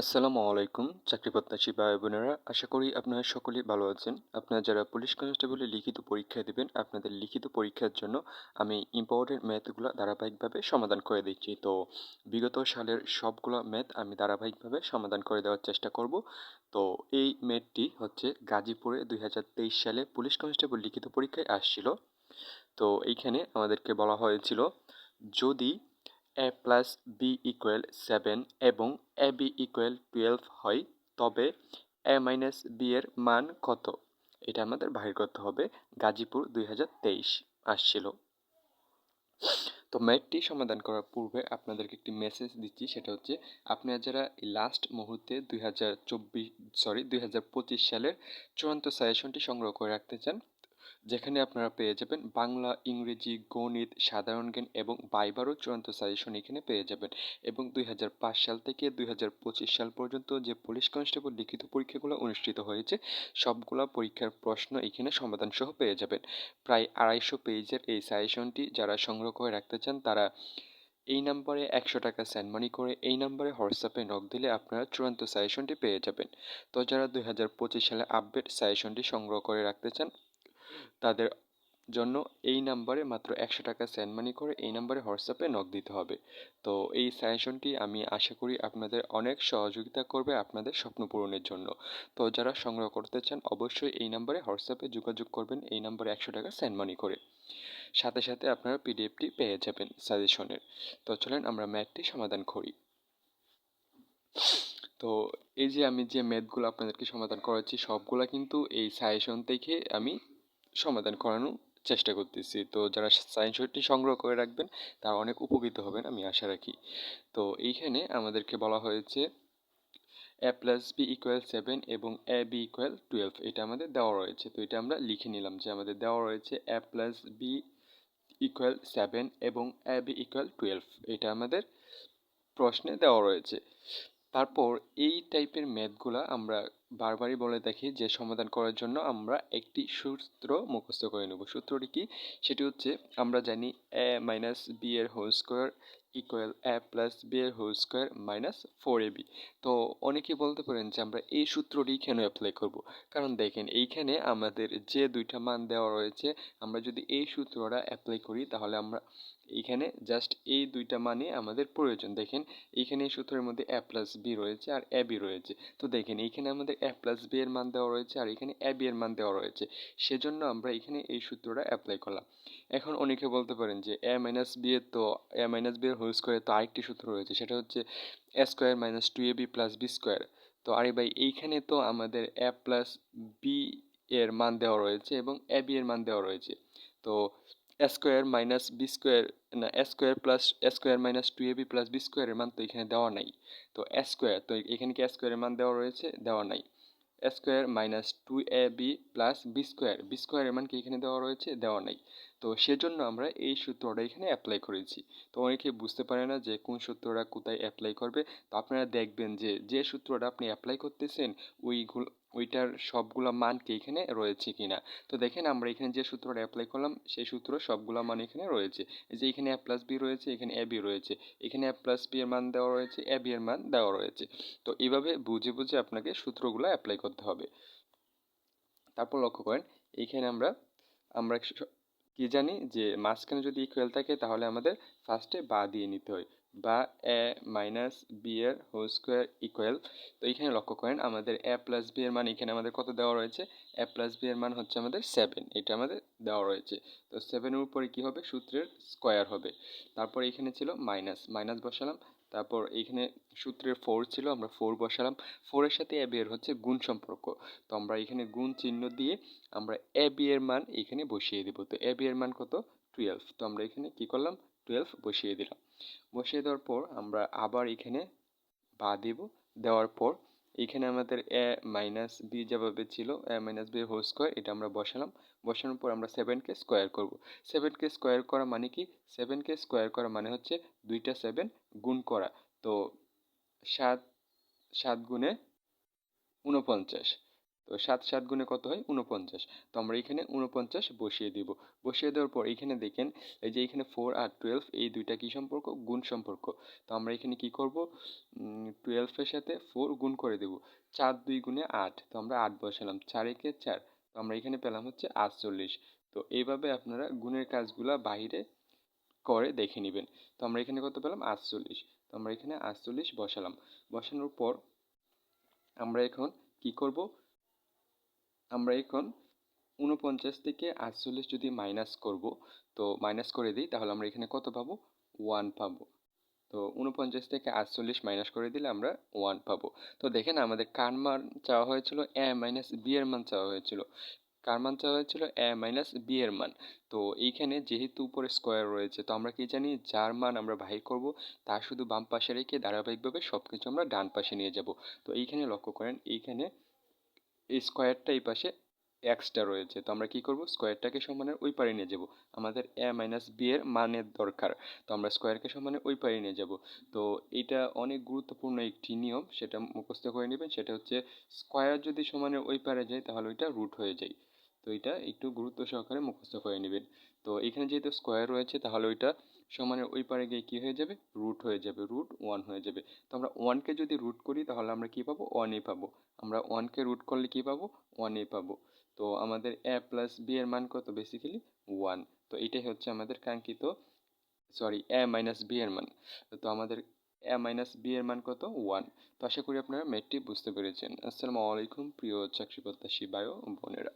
আসসালামু আলাইকুম, চাকরি প্রত্যাশী ভাই বোনেরা আশা করি আপনারা সকলেই ভালো আছেন। আপনারা যারা পুলিশ কনস্টেবলের লিখিত পরীক্ষা দেবেন, আপনাদের লিখিত পরীক্ষার জন্য আমি ইম্পর্টেন্ট ম্যাথগুলো ধারাবাহিকভাবে সমাধান করে দিচ্ছি। তো বিগত সালের সবগুলো ম্যাথ আমি ধারাবাহিকভাবে সমাধান করে দেওয়ার চেষ্টা করব। তো এই ম্যাথটি হচ্ছে গাজীপুরে দুই হাজার তেইশ সালে পুলিশ কনস্টেবল লিখিত পরীক্ষায় আসছিল। তো এইখানে আমাদেরকে বলা হয়েছিল, যদি A plus B equal seven এবং এ বি ইকুয়াল টুয়েলভ হয়, তবে এ মাইনাস বি এর মান কত? এটা আমাদের বাহির করতে হবে। গাজীপুর দুই হাজার তেইশ আসছিল। তো ম্যাথটি সমাধান করার পূর্বে আপনাদেরকে একটি মেসেজ দিচ্ছি, সেটা হচ্ছে আপনারা যারা লাস্ট মুহূর্তে দুই হাজার চব্বিশ সরি দুই হাজার পঁচিশ সালের চূড়ান্ত সাজেশনটি সংগ্রহ করে রাখতে চান যেখানে আপনারা পেয়ে যাবেন বাংলা, ইংরেজি, গণিত, সাধারণ জ্ঞান এবং বাইবারও চূড়ান্ত সাজেশন এখানে পেয়ে যাবেন। এবং দুই হাজার পাঁচ সাল থেকে দুই হাজার পঁচিশ সাল পর্যন্ত যে পুলিশ কনস্টেবল লিখিত পরীক্ষাগুলো অনুষ্ঠিত হয়েছে, সবগুলো পরীক্ষার প্রশ্ন এখানে সমাধান সহ পেয়ে যাবেন। প্রায় আড়াইশো পেজের এই সাজেশনটি যারা সংগ্রহ করে রাখতে চান, তারা এই নাম্বারে একশো টাকা সেন্ড মানি করে এই নাম্বারে হোয়াটসঅ্যাপে নক দিলে আপনারা চূড়ান্ত সাজেশনটি পেয়ে যাবেন। তো যারা দুই হাজার পঁচিশ সালে আপডেট সাজেশনটি সংগ্রহ করে রাখতে চান তাদের জন্য এই নাম্বারে মাত্র একশো টাকা সেন্ড মানি করে এই নাম্বারে হোয়াটসঅ্যাপে নক দিতে হবে। তো এই সাজেশনটি আমি আশা করি আপনাদের অনেক সহযোগিতা করবে আপনাদের স্বপ্ন পূরণের জন্য। তো যারা সংগ্রহ করতে চান, অবশ্যই এই নাম্বারে হোয়াটসঅ্যাপে যোগাযোগ করবেন, এই নাম্বারে একশো টাকা সেন্ড মানি করে। সাথে সাথে আপনারা পিডিএফটি পেয়ে যাবেন সাজেশনের তো চলেন আমরা ম্যাথটি সমাধান করি। তো এই যে আমি যে ম্যাথগুলো আপনাদেরকে সমাধান করাচ্ছি, সবগুলা কিন্তু এই সাজেশন থেকে আমি সমাধান করানোর চেষ্টা করতেছি। তো যারা সায়েন্স শীটটি সংগ্রহ করে রাখবেন, তারা অনেক উপকৃত হবেন, আমি আশা রাখি। তো এইখানে আমাদেরকে বলা হয়েছে A plus B equal seven এবং এ বি ইকুয়াল টুয়েলভ এটা আমাদের দেওয়া রয়েছে। তো এটা আমরা লিখে নিলাম যে আমাদের দেওয়া রয়েছে A plus B equal seven এবং এ বি ইকুয়াল টুয়েলভ এটা আমাদের প্রশ্নে দেওয়া রয়েছে। তারপর এই টাইপের ম্যাথগুলা আমরা বারবারই বলে দেখি যে সমাধান করার জন্য আমরা একটি সূত্র মুখস্থ করে নেব। সূত্রটি কি? সেটি হচ্ছে আমরা জানি এ মাইনাস বি এর whole square equal A plus B এর whole square minus four A B তো অনেকে বলতে পারেন যে আমরা এই সূত্রটি কেন অ্যাপ্লাই করব? কারণ দেখেন, এইখানে আমাদের যে দুইটা মান দেওয়া রয়েছে, আমরা যদি এই সূত্রটা অ্যাপ্লাই করি, তাহলে আমরা এইখানে জাস্ট এই দুইটা মানে আমাদের প্রয়োজন। দেখেন, এইখানে এই সূত্রের মধ্যে এ প্লাস বি রয়েছে আর এ বি রয়েছে। তো দেখেন, এইখানে আমাদের এ প্লাস বি এর মান দেওয়া রয়েছে আর এখানে এ বি এর মান দেওয়া রয়েছে। সেজন্য আমরা এখানে এই সূত্রটা অ্যাপ্লাই করলাম। এখন অনেকে বলতে পারেন যে এ মাইনাস বি এর তো এ মাইনাস বি এর হোল স্কোয়ারে তো আরেকটি সূত্র রয়েছে, সেটা হচ্ছে A square minus two A B plus B square তো আরে ভাই, এইখানে তো আমাদের এ প্লাস বি এর মান দেওয়া রয়েছে এবং এ বি এর মান দেওয়া রয়েছে। তো স্কোয়ার মাইনাস বি স্কোয়ার না square plus square minus two A B plus B স্কোয়ারের মান তো এখানে দেওয়া নাই। তো স্কোয়ার তো এখানে কি স্কোয়ারের মান দেওয়া রয়েছে? দেওয়া নাই। Square minus two A B plus B square B স্কোয়ারের মান কি এখানে দেওয়া রয়েছে? দেওয়া নাই। তো সেজন্য আমরা এই সূত্রটা এখানে অ্যাপ্লাই করেছি। তো অনেকে বুঝতে পারে না যে কোন সূত্রটা কোথায় অ্যাপ্লাই করবে। তো আপনারা দেখবেন যে যে সূত্রটা আপনি অ্যাপ্লাই করতেছেন, ওইগুলো ওইটার সবগুলো মান কি এখানে রয়েছে কিনা? তো দেখেন আমরা এখানে যে সূত্রটা অ্যাপ্লাই করলাম, সেই সূত্র সবগুলো মান এখানে রয়েছে। এই যে এখানে এ প্লাস বি রয়েছে, এখানে এ বি রয়েছে। এখানে এ প্লাস বি এর মান দেওয়া রয়েছে এ বি এর মান দেওয়া রয়েছে। তো এইভাবে বুঝে বুঝে আপনাকে সূত্রগুলো অ্যাপ্লাই করতে হবে। তারপর লক্ষ্য করেন এইখানে আমরা আমরা কি জানি যে মাঝখানে যদি ইকুয়াল থাকে তাহলে আমাদের ফার্স্টে বা দিয়ে নিতে হয়। বা এ মাইনাস বি এর হোল স্কোয়ার ইকুয়াল তো এখানে লক্ষ্য করেন আমাদের এ প্লাস বি এর মান এখানে আমাদের কত দেওয়া রয়েছে? এ প্লাস বি এর মান হচ্ছে আমাদের সেভেন এটা আমাদের দেওয়া রয়েছে। তো সেভেনের উপরে কি হবে? সূত্রের স্কোয়ার হবে। তারপর এখানে ছিল মাইনাস মাইনাস বসালাম। তারপর এইখানে সূত্রের ফোর ছিল, আমরা ফোর বসালাম। ফোরের সাথে এ বি এর হচ্ছে গুণ সম্পর্ক। তো আমরা এখানে গুণ চিহ্ন দিয়ে আমরা এ বি এর মান এখানে বসিয়ে দেবো। তো এ বি এর মান কত? টুয়েলভ তো আমরা এখানে কি করলাম? টুয়েলভ বসিয়ে দিলাম। বসিয়ে দেওয়ার পর আমরা আবার এখানে বা দেব। দেওয়ার পর এখানে আমাদের এ মাইনাস বি যেভাবে ছিল, A minus B whole square এটা আমরা বসালাম। বসানোর পর আমরা সেভেনকে স্কোয়ার করব। সেভেনকে স্কোয়ার করা মানে কি? সেভেনকে স্কোয়ার করা মানে হচ্ছে দুইটা সেভেন গুণ করা। তো সাত সাত গুণে উনপঞ্চাশ তো সাত সাত গুণে কত হয়? উনপঞ্চাশ তো আমরা এখানে উনপঞ্চাশ বসিয়ে দিব। বসিয়ে দেওয়ার পর এখানে দেখেন, এই যে এখানে ফোর আর টুয়েলভ এই দুইটা কী সম্পর্ক? গুণ সম্পর্ক। তো আমরা এখানে কি করব? টুয়েলভের সাথে ফোর গুণ করে দেব। চার দুই গুণে আট। তো আমরা আট বসালাম। চার একে চার। তো আমরা এখানে পেলাম হচ্ছে আটচল্লিশ। তো এইভাবে আপনারা গুণের কাজগুলা বাহিরে করে দেখে নেবেন। তো আমরা এখানে কত পেলাম? আটচল্লিশ। তো আমরা এখানে আটচল্লিশ বসালাম। বসানোর পর আমরা এখন কি করব? আমরা এখন উনপঞ্চাশ থেকে আটচল্লিশ যদি মাইনাস করব, তো মাইনাস করে দিই, তাহলে আমরা এখানে কত পাবো? ওয়ান পাবো। তো উনপঞ্চাশ থেকে আটচল্লিশ মাইনাস করে দিলে আমরা ওয়ান পাবো। তো দেখেন আমাদের কার মান চাওয়া হয়েছিল? এ মাইনাস বি এর মান চাওয়া হয়েছিল। কার মান চাওয়া হয়েছিল? এ মাইনাস বি এর মান। তো এইখানে যেহেতু উপরে স্কোয়ার রয়েছে, তো আমরা কি জানি? যার মান আমরা বাহির করব তা শুধু বাম পাশে রেখে ধারাবাহিকভাবে সব কিছু আমরা ডান পাশে নিয়ে যাব। তো এইখানে লক্ষ্য করেন, এইখানে এই স্কোয়ারটা এই পাশে এক্সটা রয়েছে। তো আমরা কি করব? স্কোয়ারটাকে সমানের ওই পারে নিয়ে যাব। আমাদের এ মাইনাস বি এর মানের দরকার। তো আমরা স্কোয়ারকে সমানে ওই পারে নিয়ে যাব। তো এটা অনেক গুরুত্বপূর্ণ একটি নিয়ম। সেটা মুখস্থ করে নেবেন। সেটা হচ্ছে স্কোয়ার যদি সমানের ওই পারে যায়, তাহলে ওইটা রুট হয়ে যায়। তো এটা একটু গুরুত্ব সহকারে মুখস্থ করে নেবেন। তো এখানে যেহেতু স্কোয়ার রয়েছে, তাহলে ওইটা সমানের ওই পারে গিয়ে কী হয়ে যাবে? রুট হয়ে যাবে রুট ওয়ান হয়ে যাবে। তো আমরা ওয়ানকে যদি রুট করি, তাহলে আমরা কী পাবো? ওয়ানই পাবো। আমরা ওয়ানকে রুট করলে কী পাবো? ওয়ানই পাবো। তো আমাদের এ প্লাস বি এর মান কত বেসিক্যালি ওয়ান তো এটাই হচ্ছে আমাদের কাঙ্ক্ষিত সরি এ মাইনাস বি এর মান। তো আমাদের এ মাইনাস বি এর মান কত? ওয়ান তো আশা করি আপনারা ম্যাথটি বুঝতে পেরেছেন। আসসালামু আলাইকুম, প্রিয় চাকরি প্রত্যাশী বায়ো বোনেরা।